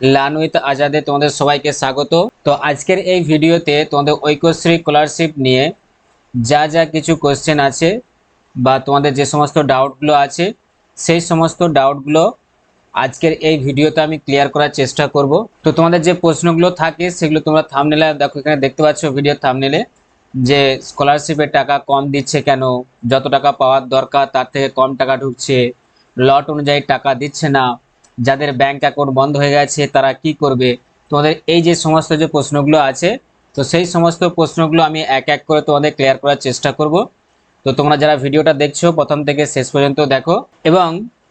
Learn with আজাদে তোমাদের সবাইকে স্বাগত। তো আজকের এই ভিডিওতে তোমাদের ঐক্যশ্রী স্কলারশিপ নিয়ে যা যা কিছু কোশ্চেন আছে বা তোমাদের যে সমস্ত ডাউটগুলো আছে, সেই সমস্ত ডাউটগুলো আজকের এই ভিডিওতে আমি ক্লিয়ার করার চেষ্টা করব। তো তোমাদের যে প্রশ্নগুলো থাকে, সেগুলো তোমরা থামনেলে দেখো, এখানে দেখতে পাচ্ছ ভিডিও থামনেলে যে স্কলারশিপের টাকা কম দিচ্ছে কেন, যত টাকা পাওয়ার দরকার, তার থেকে কম টাকা ঢুকছে লট অনুযায়ী টাকা দিচ্ছে না যাদের ব্যাংক অ্যাকাউন্ট বন্ধ হয়ে গেছে, তারা কি করবে? তোমাদের এই যে সমস্ত যে প্রশ্নগুলো আছে, তো সেই সমস্ত প্রশ্নগুলো আমি এক এক করে তোমাদের ক্লিয়ার করার চেষ্টা করব। তো তোমরা যারা ভিডিওটা দেখছ, প্রথম থেকে শেষ পর্যন্ত দেখো। এবং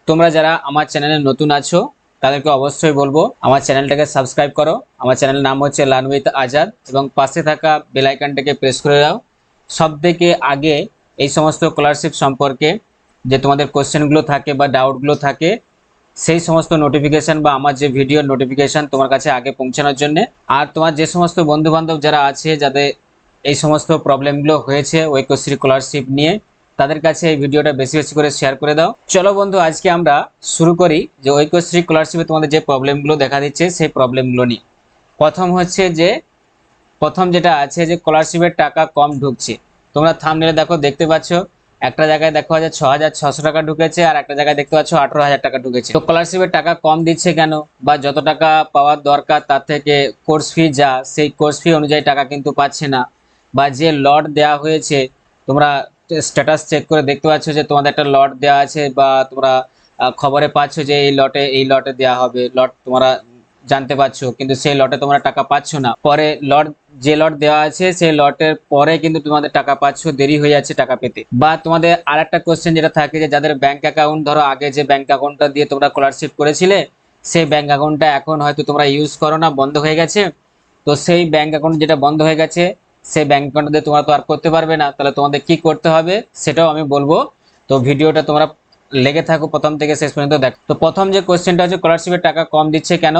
তোমরা যারা আমার চ্যানেলে নতুন আছো, তাদেরকে অবশ্যই বলব, আমার চ্যানেলটাকে সাবস্ক্রাইব করো। আমার চ্যানেলের নাম হচ্ছে লার্ন উইথ আজাদ এবং পাশে থাকা বেলাইকানটাকে প্রেস করে দাও। সব থেকে আগে এই সমস্ত স্কলারশিপ সম্পর্কে যে তোমাদের কোশ্চেনগুলো থাকে বা ডাউটগুলো থাকে সেই সমস্ত নোটিফিকেশন বা আমার যে ভিডিওর নোটিফিকেশন তোমার কাছে আগে পৌঁছানোর জন্য। আর তোমার যে সমস্ত বন্ধু বান্ধব যারা আছে, যাদের এই সমস্ত প্রবলেমগুলো হয়েছে ঐক্যশ্রী স্কলারশিপ নিয়ে, তাদের কাছে এই ভিডিওটা বেশি বেশি করে শেয়ার করে দাও। চলো বন্ধু, আজকে আমরা শুরু করি যে ঐক্যশ্রী স্কলারশিপে তোমাদের যে প্রবলেমগুলো দেখা দিচ্ছে, সেই প্রবলেমগুলো নিয়ে। প্রথম হচ্ছে যে, প্রথম যেটা আছে যে স্কলারশিপের টাকা কম ঢুকছে। তোমরা থামনেলে দেখো, দেখতে পাচ্ছ একটা জায়গায় দেখো যে ছ হাজার ছশো টাকা ঢুকেছে, আর একটা জায়গায় দেখতে পাচ্ছ আঠারো হাজার টাকা ঢুকেছে। তো স্কলারশিপের টাকা কম দিচ্ছে কেন? বা যত টাকা পাওয়ার দরকার, তার থেকে কোর্স ফি যা, সেই কোর্স ফি অনুযায়ী টাকা কিন্তু পাচ্ছে না। বা যে লট দেওয়া হয়েছে, তোমরা স্ট্যাটাস চেক করে দেখতে পাচ্ছ যে তোমাদের একটা লট দেওয়া আছে, বা তোমরা খবরে পাচ্ছ যে এই লটে এই লটে দেওয়া হবে। লট তোমরা জানতে পারছ, কিন্তু সেই লটে তোমরা টাকা পাচ্ছ না। পরে লট যে লট দেওয়া আছে, সেই লটের পরে কিন্তু তোমাদের টাকা পাচ্ছ, দেরি হয়ে যাচ্ছে টাকা পেতে। বা তোমাদের আরেকটা কোশ্চেন যেটা থাকে যে, যাদের ব্যাংক অ্যাকাউন্ট ধরো আগে যে ব্যাংক অ্যাকাউন্টটা দিয়ে তোমরা স্কলারশিপ করেছিলে, সেই ব্যাংক অ্যাকাউন্টটা এখন হয়তো তোমরা ইউজ করো না, বন্ধ হয়ে গেছে। তো সেই ব্যাংক অ্যাকাউন্ট যেটা বন্ধ হয়ে গেছে, সেই ব্যাংক অ্যাকাউন্ট দিয়ে তোমরা তো আর করতে পারবে না। তাহলে তোমাদের কি করতে হবে, সেটাও আমি বলব। তো ভিডিওটা তোমরা লেগে থাকো প্রথম থেকে শেষ পর্যন্ত দেখো। তো প্রথম যে কোশ্চেনটা হচ্ছে স্কলারশিপের টাকা কম দিচ্ছে কেন?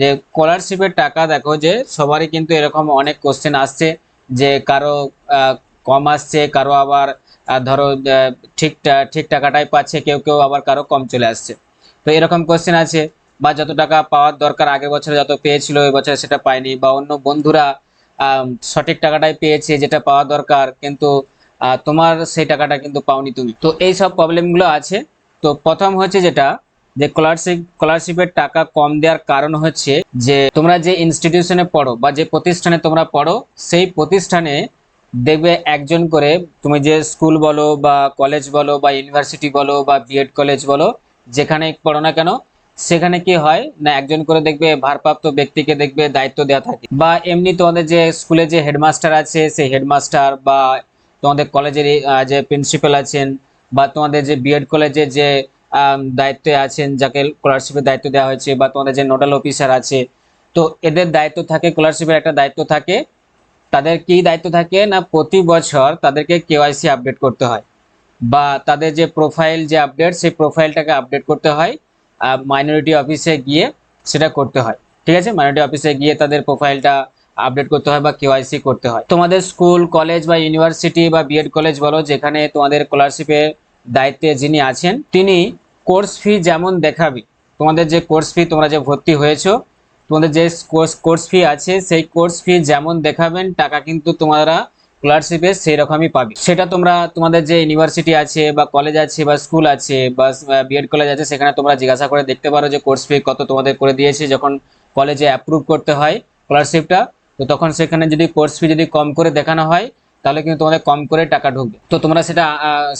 যে স্কলারশিপের টাকা দেখো যে সবারই কিন্তু এরকম অনেক কোশ্চেন আসছে যে কারও কম আসছে, কারও আবার ধরো ঠিক ঠিক টাকাটাই পাচ্ছে, কেউ কেউ আবার কারও কম চলে আসছে। তো এরকম কোশ্চেন আছে বা যত টাকা পাওয়ার দরকার আগের বছরে যত পেয়েছিল এই বছরে সেটা পায়নি বা অন্য বন্ধুরা সঠিক টাকাটাই পেয়েছে, যেটা পাওয়া দরকার, কিন্তু তোমার সেই টাকাটা কিন্তু পাওনি তুমি। তো এই সব প্রবলেমগুলো আছে। তো প্রথম হচ্ছে যেটা যে স্কলারশিপ স্কলারশিপের টাকা কম দেওয়ার কারণ হচ্ছে যে তোমরা যে ইনস্টিটিউশনে পড়ো বা যে প্রতিষ্ঠানে তোমরা পড়ো, সেই প্রতিষ্ঠানে দেখবে একজন করে তুমি যে স্কুল বলো বা কলেজ বলো বা ইউনিভার্সিটি বলো বা বিএড কলেজ বলো, যেখানে পড়ো না কেন, সেখানে কি হয় না একজন করে দেখবে ভারপ্রাপ্ত ব্যক্তিকে দেখবে দায়িত্ব দেওয়া থাকে। বা এমনি তোমাদের যে স্কুলে যে হেডমাস্টার আছে, সেই হেডমাস্টার বা তোমাদের কলেজের যে প্রিন্সিপাল আছেন বা তোমাদের যে বিএড কলেজে যে দায়িত্বে আছেন, যাকে স্কলারশিপের দায়িত্ব দেওয়া হয়েছে বা তোমাদের যে নোডাল অফিসার আছে, তো এদের দায়িত্ব থাকে স্কলারশিপের একটা দায়িত্ব থাকে। তাদের কি দায়িত্ব থাকে না প্রতি বছর তাদেরকে কেওয়াইসি আপডেট করতে হয় বা তাদের যে প্রোফাইল যে আপডেট সেই প্রোফাইলটাকে আপডেট করতে হয় মাইনরিটি অফিসে গিয়ে সেটা করতে হয়। ঠিক আছে? মাইনরিটি অফিসে গিয়ে তাদের প্রোফাইলটা আপডেট করতে হয় বা কেওয়াইসি করতে হয়। তোমাদের স্কুল কলেজ বা ইউনিভার্সিটি বা বিএড কলেজ বলো, যেখানে তোমাদের স্কলারশিপের দায়িত্বে যিনি আছেন, তিনি কোর্স ফি যেমন দেখাবে, তোমাদের যে কোর্স ফি, তোমরা যে ভর্তি হয়েছো, তোমাদের যে কোর্স কোর্স ফি আছে, সেই কোর্স ফি যেমন দেখাবেন, টাকা কিন্তু তোমরা স্কলারশিপে সেই রকমই পাবে। সেটা তোমরা, তোমাদের যে ইউনিভার্সিটি আছে বা কলেজ আছে বা স্কুল আছে বা বিএড কলেজ আছে, সেখানে তোমরা জিজ্ঞাসা করে দেখতে পারো যে কোর্স ফি কত তোমাদের করে দিয়েছে। যখন কলেজে অ্যাপ্রুভ করতে হয় স্কলারশিপটা তো তখন সেখানে যদি কোর্স ফি যদি কম করে দেখানো হয় তাহলে কিন্তু তোমাদের কম করে টাকা ঢুকবে। তো তোমরা সেটা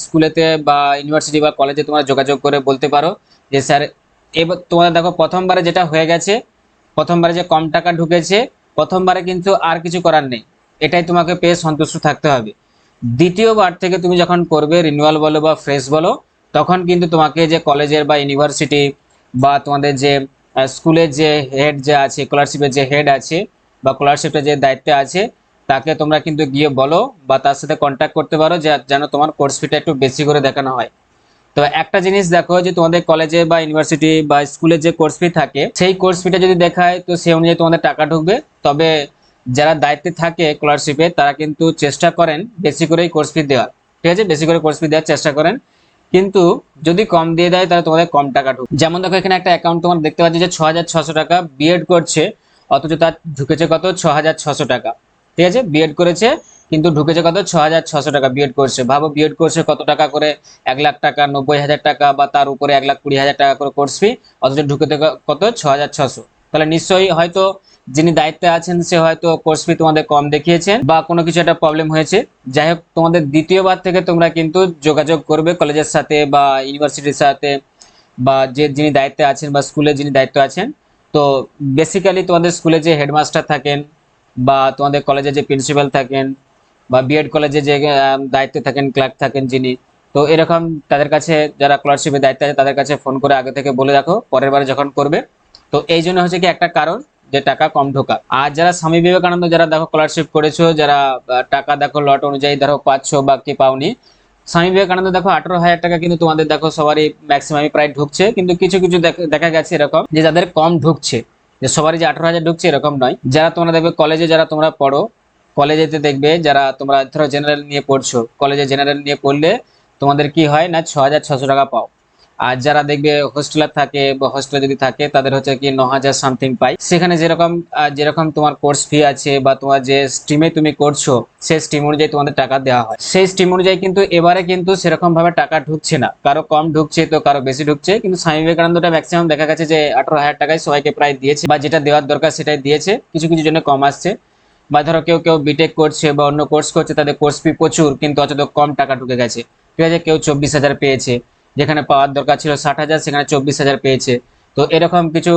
স্কুলেতে বা ইউনিভার্সিটি বা কলেজে তোমরা যোগাযোগ করে বলতে পারো যে, স্যার, এবার তোমাদের দেখো, প্রথমবারে যেটা হয়ে গেছে, প্রথমবারে যে কম টাকা ঢুকেছে, প্রথমবারে কিন্তু আর কিছু করার নেই। এটাই তোমাকে পেয়ে সন্তুষ্ট থাকতে হবে। দ্বিতীয়বার থেকে তুমি যখন করবে রিনিউয়াল বলো বা ফ্রেশ বলো, তখন কিন্তু তোমাকে যে কলেজের বা ইউনিভার্সিটি বা তোমাদের যে স্কুলের যে হেড যে আছে স্কলারশিপের যে হেড আছে বা স্কলারশিপের যে দায়িত্বে আছে তাকে তোমরা কিন্তু গিয়ে বলো বা তার সাথে কন্ট্যাক্ট করতে পারো যে যেন তোমার কোর্স ফিটা একটু বেশি করে দেখানো হয়। তো একটা জিনিস দেখো যে তোমাদের কলেজে বা ইউনিভার্সিটি বা স্কুলে যে কোর্স ফি থাকে, সেই কোর্স ফিটা যদি দেখায়, তো সেই অনুযায়ী তোমাদের টাকা ঢুকবে। তবে যারা দায়িত্বে থাকে স্কলারশিপে তারা কিন্তু চেষ্টা করেন বেশি করেই কোর্স ফি দেওয়ার। ঠিক আছে? বেশি করে কোর্স ফি দেওয়ার চেষ্টা করেন। কিন্তু যদি কম দিয়ে দেয়, তাহলে তোমাদের কম টাকা ঢুকবে। যেমন দেখো, এখানে একটা অ্যাকাউন্ট তোমার দেখতে পাচ্ছি যে ছ টাকা বিএড করছে, অথচ তার ঢুকেছে কত? ছ টাকা। ঠিক আছে? বিএড করেছে, কিন্তু ঢুকেছে কত? ছ হাজার ছশো টাকা বিএড করছে। ভাবো বিএড করছে কত টাকা করে? এক লাখ টাকা, নব্বই হাজার টাকা বা তার উপরে এক লাখ কুড়ি হাজার টাকা করে কোর্স ফি অথচ ঢুকেছে কত? ছ হাজার ছশো। তাহলে নিশ্চয়ই হয়তো যিনি দায়িত্বে আছেন, সে হয়তো কোর্স ফি তোমাদের কম দেখিয়েছেন বা কোনো কিছু একটা প্রবলেম হয়েছে। যাই হোক, তোমাদের দ্বিতীয়বার থেকে তোমরা কিন্তু যোগাযোগ করবে কলেজের সাথে বা ইউনিভার্সিটির সাথে বা যে যিনি দায়িত্বে আছেন বা স্কুলে যিনি দায়িত্ব আছেন। তো বেসিক্যালি তোমাদের স্কুলে যে হেডমাস্টার থাকেন বা তোমাদের কলেজে যে প্রিন্সিপাল থাকেন বা বিএড কলেজে যে দায়িত্বে থাকেন ক্লার্ক থাকেন যিনি, তো এরকম তাদের কাছে যারা স্কলারশিপের দায়িত্বে আছে, তাদের কাছে ফোন করে আগে থেকে বলে রাখো, পরের বারে যখন করবে। তো এই জন্য হচ্ছে কি একটা কারণ যে টাকা কম ঢোকা। আর যারা স্বামী বিবেকানন্দ, যারা দেখো স্কলারশিপ করেছ, যারা টাকা দেখো লট অনুযায়ী ধরো পাচ্ছ বা কি পাওনি, স্বামী বিবেকানন্দ দেখো আঠারো হাজার টাকা কিন্তু তোমাদের দেখো সবারই ম্যাক্সিমামই প্রায় ঢুকছে। কিন্তু কিছু কিছু দেখা গেছে এরকম যে যাদের কম ঢুকছে। যে সবারই যে আঠারো হাজার ঢুকছে এরকম নয়। যারা তোমরা দেখবে কলেজে যারা তোমরা পড়ো কলেজেতে দেখবে যারা তোমরা ধরো জেনারেল নিয়ে পড়ছো কলেজে জেনারেল নিয়ে পড়লে তোমাদের কি হয় না, ছ হাজার ছশো টাকা পাও। আর যারা দেখবে হোস্টেলার থাকে বা হোস্টেলে যদি থাকে, তাদের হচ্ছে কি ন হাজার সামথিং পাই। সেখানে যেরকম যেরকম তোমার কোর্স ফি আছে বা তোমার যে স্ট্রিমে তুমি করছ, সেই স্ট্রিম অনুযায়ী তোমাদের টাকা দেওয়া হয়। সেই স্ট্রিম অনুযায়ী কিন্তু এবারে কিন্তু সেরকম ভাবে টাকা ঢুকছে না। কারও কম ঢুকছে তো কারও বেশি ঢুকছে। কিন্তু স্বামী বিবেকানন্দটা ম্যাক্সিমাম দেখা গেছে যে আঠারো হাজার টাকায় সবাইকে প্রায় দিয়েছে বা যেটা দেওয়ার দরকার সেটাই দিয়েছে। কিছু কিছু জন্য কম আসছে। বা ধরো কেউ কেউ বিটেক করছে বা অন্য কোর্স করছে, তাদের কোর্স ফি প্রচুর, কিন্তু অথচ কম টাকা ঢুকে গেছে। ঠিক আছে, কেউ চব্বিশ হাজার পেয়েছে। যেখানে পাওয়ার দরকার ছিল ষাট হাজার, সেখানে চব্বিশ হাজার পেয়েছে। তো এরকম কিছু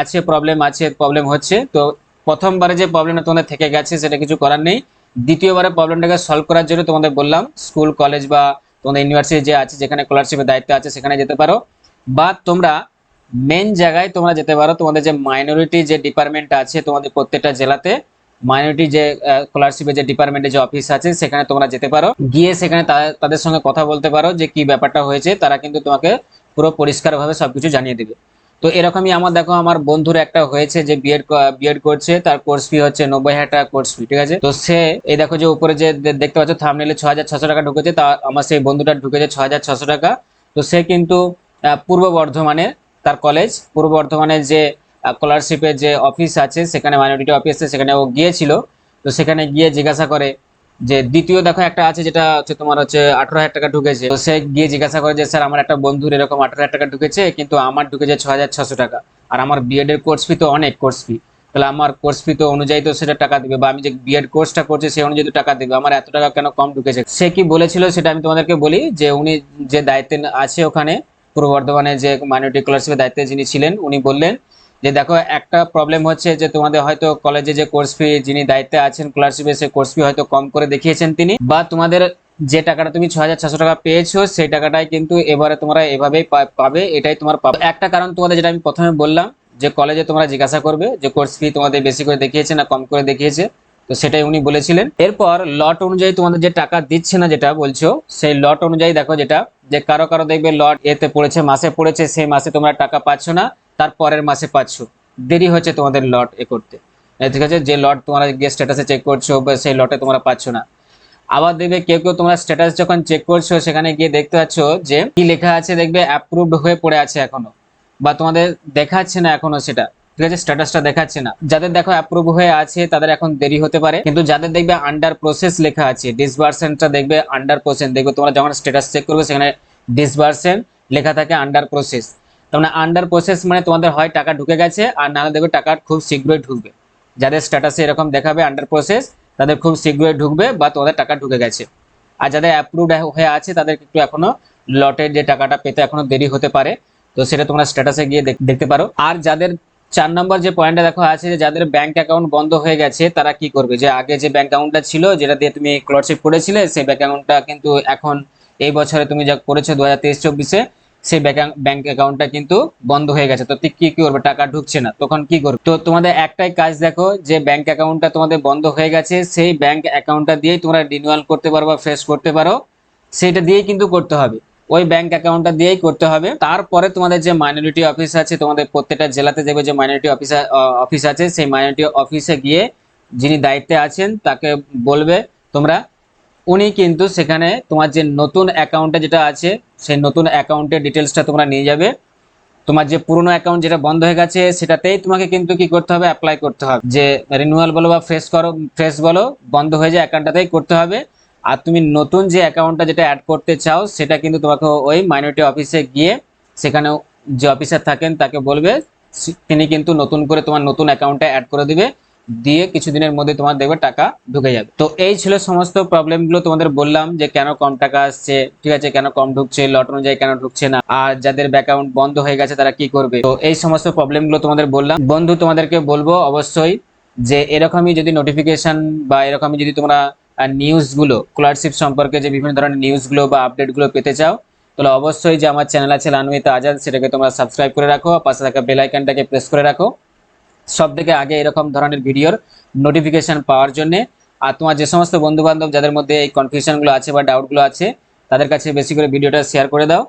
আছে প্রবলেম আছে প্রবলেম হচ্ছে। তো প্রথমবারে যে প্রবলেমটা তোমাদের থেকে গেছে, সেটা কিছু করার নেই। দ্বিতীয়বারে প্রবলেমটাকে সলভ করার জন্য তোমাদের বললাম স্কুল কলেজ বা তোমাদের ইউনিভার্সিটি যে আছে, যেখানে স্কলারশিপের দায়িত্ব আছে, সেখানে যেতে পারো। বা তোমরা মেন জায়গায় তোমরা যেতে পারো, তোমাদের যে মাইনরিটি যে ডিপার্টমেন্ট আছে, তোমাদের প্রত্যেকটা জেলাতে। মাইনরিটি যে স্কলারশিপের যে ডিপার্টমেন্টের যে অফিস আছে, সেখানে তোমরা যেতে পারো। গিয়ে সেখানে তাদের সঙ্গে কথা বলতে পারো যে কি ব্যাপারটা হয়েছে, তারা কিন্তু তোমাকে পুরো পরিষ্কারভাবে সবকিছু জানিয়ে দেবে। তো এরকমই আমার, দেখো, আমার বন্ধুর একটা হয়েছে যে বিএড বিএড করছে, তার কোর্স ফি হচ্ছে নব্বই হাজার টাকা কোর্স ফি ঠিক আছে? তো সে, এই দেখো যে উপরে যে দেখতে পাচ্ছ থামনেলে ছ হাজার ছশো টাকা ঢুকেছে, তা আমার সেই বন্ধুটা ঢুকেছে ছ হাজার ছশো টাকা। তো সে কিন্তু পূর্ব বর্ধমানে তার কলেজ পূর্ব বর্ধমানের যে স্কলারশিপের যে অফিস আছে, সেখানে মাইনরিটি অফিস সেখানে ও গিয়েছিল। তো সেখানে গিয়ে জিজ্ঞাসা করে যে, দ্বিতীয় দেখো একটা আছে যেটা হচ্ছে তোমার হচ্ছে আঠারো হাজার টাকা ঢুকেছে। তো সে গিয়ে জিজ্ঞাসা করে যে, স্যার, আমার একটা বন্ধুর এরকম আঠারো হাজার টাকা ঢুকেছে, কিন্তু আমার ঢুকেছে ছ হাজার ছশো টাকা। আর আমার বিএড এর কোর্স ফি তো অনেক কোর্স ফি তাহলে আমার কোর্স ফি তো অনুযায়ী তো সেটা টাকা দেবে, বা আমি যে বিএড কোর্সটা করছি সেই অনুযায়ী তো টাকা দিবে। আমার এত টাকা কেন কম ঢুকেছে? সে কি বলেছিল সেটা আমি তোমাদেরকে বলি, যে উনি যে দায়িত্বে আছে ওখানে, পূর্ব বর্ধমানে যে মাইনরিটি স্কলারশিপের দায়িত্বে যিনি ছিলেন, উনি বললেন যে দেখো, একটা প্রবলেম হচ্ছে যে তোমাদের হয়তো কলেজে যে কোর্স ফি যিনি দায়িত্বে আছেন স্কলারশিপে সেই কোর্স ফি হয়তো কম করে দেখিয়েছেন তিনি। বা তোমাদের যে টাকাটা তুমি ছ হাজার ছশো টাকা পেয়েছ সেই টাকাটাই কিন্তু এবারে তোমরা এভাবেই পাবে, এটাই তোমার পাবে একটা কারণ তোমাদের যেটা আমি প্রথমে বললাম, যে কলেজে তোমরা জিজ্ঞাসা করবে যে কোর্স ফি তোমাদের বেশি করে দেখিয়েছে না কম করে দেখিয়েছে, তো সেটাই উনি বলেছিলেন। এরপর লট অনুযায়ী তোমাদের যে টাকা দিচ্ছে না যেটা বলছো, সেই লট অনুযায়ী দেখো যেটা, যে কারও কারও দেখবে লট এতে পড়েছে, মাসে পড়েছে, সেই মাসে তোমরা টাকা পাচ্ছ না। তার পরের মাসে পাচ্ছ দেরি হচ্ছে তোমাদের লট এ করতে। ঠিক আছে, যে লট তোমরা গিয়ে স্ট্যাটাসে চেক করছ, বা সেই লটে তোমরা পাচ্ছ না। আবার দেখবে কেউ কেউ তোমরা স্ট্যাটাস যখন চেক করছ, সেখানে গিয়ে দেখতে পাচ্ছ যে কি লেখা আছে, দেখবে অ্যাপ্রুভড হয়ে পড়ে আছে এখনও। বা তোমাদের দেখাচ্ছে না এখনও সেটা। ঠিক আছে স্ট্যাটাসটা দেখাচ্ছে না। যাদের দেখো অ্যাপ্রুভ হয়ে আছে, তাদের এখন দেরি হতে পারে। কিন্তু যাদের দেখবে আন্ডার প্রসেস লেখা আছে ডিসবার্সেন্টটা দেখবে আন্ডার প্রসেস দেখবে তোমরা যখন স্ট্যাটাস চেক করবে, সেখানে ডিসবার্সেন্ট লেখা থাকে আন্ডার প্রসেস তার মানে আন্ডার প্রসেস মানে তোমাদের হয় টাকা ঢুকে গেছে, আর নাহলে দেখবে টাকা খুব শীঘ্রই ঢুকবে। যাদের স্ট্যাটাসে এরকম দেখাবে আন্ডার প্রসেস তাদের খুব শীঘ্রই ঢুকবে বা তোমাদের টাকা ঢুকে গেছে। আর যাদের অ্যাপ্রুভড হয়ে আছে তাদের একটু এখনও লটের যে টাকাটা পেতে এখনও দেরি হতে পারে, তো সেটা তোমরা স্ট্যাটাসে গিয়ে দেখ- দেখতে পারো। আর যাদের চার নম্বর যে পয়েন্টটা দেখো আছে, যে যাদের ব্যাংক অ্যাকাউন্ট বন্ধ হয়ে গেছে, তারা কি করবে? যে আগে যে ব্যাংক অ্যাকাউন্টটা ছিল, যেটা দিয়ে তুমি স্কলারশিপ করেছিলে, সেই ব্যাংক অ্যাকাউন্টটা কিন্তু এখন এই বছরে তুমি যা করেছ, দু হাজার তেইশ চব্বিশে সেই ব্যাংক অ্যাকাউন্টটা কিন্তু বন্ধ হয়ে গেছে। তো কি কি করবে? টাকা ঢুকছে না। তখন কি করবে? তো তোমাদের একটাই কাজ দেখো, যে ব্যাংক অ্যাকাউন্টটা তোমাদের বন্ধ হয়ে গেছে, সেই ব্যাংক অ্যাকাউন্টটা দিয়েই তোমরা রিনিউয়াল করতে পারো বা ফ্রেশ করতে পারো। সেটা দিয়েই কিন্তু করতে হবে। ওই ব্যাংক অ্যাকাউন্টটা দিয়েই করতে হবে। তারপরে তোমাদের যে মাইনরিটি অফিস আছে, তোমাদের প্রত্যেকটা জেলাতে দেখবে যে মাইনরিটি অফিস অফিস আছে। সেই মাইনরিটি অফিসে গিয়ে যিনি দায়িত্বে আছেন, তাকে বলবে তোমরা উনি কিন্তু সেখানে তোমার যে নতুন অ্যাকাউন্টে যেটা আছে, সেই নতুন অ্যাকাউন্টের ডিটেলসটা তোমরা নিয়ে যাবে। তোমার যে পুরনো অ্যাকাউন্ট যেটা বন্ধ হয়ে গেছে, সেটাতেই তোমাকে কিন্তু কি করতে হবে অ্যাপ্লাই করতে হবে। যে রিনিউয়াল বলো বা ফ্রেশ করো ফ্রেশ বলো, বন্ধ হয়ে যায় অ্যাকাউন্টটাতেই করতে হবে। আর তুমি নতুন যে অ্যাকাউন্টটা যেটা অ্যাড করতে চাও, সেটা কিন্তু তোমাকে ওই মাইনরিটি অফিসে গিয়ে সেখানে যে অফিসার থাকেন, তাকে বলবে তিনি কিন্তু নতুন করে তোমার নতুন অ্যাকাউন্টটা অ্যাড করে দিবে। দিয়ে কিছুদিনের মধ্যে তোমার দেখবে টাকা ঢুকে যাবে। তো এই ছিল সমস্ত প্রবলেমগুলো তোমাদের বললাম যে কেন কম টাকা আসছে, ঠিক আছে, কেন কম ঢুকছে, লট অনুযায়ী কেন ঢুকছে না, আর যাদের অ্যাকাউন্ট বন্ধ হয়ে গেছে তারা কি করবে? তো এই সমস্ত প্রবলেমগুলো তোমাদের বললাম। বন্ধু, তোমাদেরকে বলব অবশ্যই যে এরকমই যদি নোটিফিকেশন বা এরকমই যদি তোমরা নিউজগুলো স্কলারশিপ সম্পর্কে যে বিভিন্ন ধরনের নিউজগুলো বা আপডেটগুলো পেতে চাও, তাহলে অবশ্যই যে আমার চ্যানেল আছে লানবিত আজাদ, সেটাকে তোমরা সাবস্ক্রাইব করে রাখো, আর পাশে থাকা বেল আইকনটাকে প্রেস করে রাখো। সব থেকে আগে এরকম ধরনের ভিডিওর নোটিফিকেশন পাওয়ার জন্য। আর তোমার যে সমস্ত বন্ধু বান্ধব যাদের মধ্যে এই কনফিউশনগুলো আছে বা ডাউটগুলো আছে, তাদের কাছে বেশি করে ভিডিওটা শেয়ার করে দাও।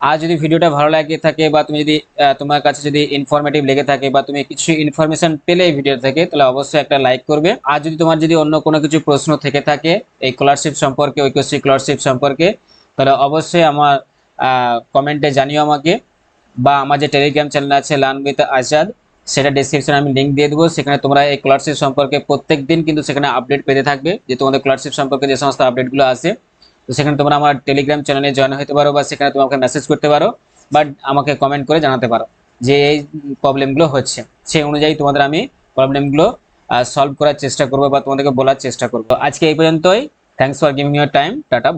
আর যদি ভিডিওটা ভালো লাগে থাকে বা তুমি যদি তোমার কাছে যদি ইনফরমেটিভ লেগে থাকে বা তুমি কিছু ইনফরমেশন পেলে এই ভিডিও থেকে, তাহলে অবশ্যই একটা লাইক করবে। আর যদি তোমার যদি অন্য কোনো কিছু প্রশ্ন থেকে থাকে এই স্কলারশিপ সম্পর্কে ঐক্যশ্রী স্কলারশিপ সম্পর্কে, তাহলে অবশ্যই আমার কমেন্টে জানিও আমাকে। বা আমার যে টেলিগ্রাম চ্যানেল আছে লান উইথ আজাদ সেটা ডিসক্রিপশনে আমি লিঙ্ক দিয়ে দেবো। সেখানে তোমরা এই স্কলারশিপ সম্পর্কে প্রত্যেক দিন কিন্তু সেখানে আপডেট পেতে থাকবে যে তোমাদের স্কলারশিপ সম্পর্কে যে সমস্ত আপডেটগুলো আছে। তো সেখানে তোমরা আমার টেলিগ্রাম চ্যানেলে জয়েন হতে পারো বা সেখানে তোমাকে মেসেজ করতে পারো বাট আমাকে কমেন্ট করে জানাতে পারো যে এই প্রবলেমগুলো হচ্ছে। সেই অনুযায়ী তোমাদের আমি প্রবলেমগুলো সলভ করার চেষ্টা করব বা তোমাদেরকে বলার চেষ্টা করব। আজকে এই পর্যন্তই। Thanks for giving your time tata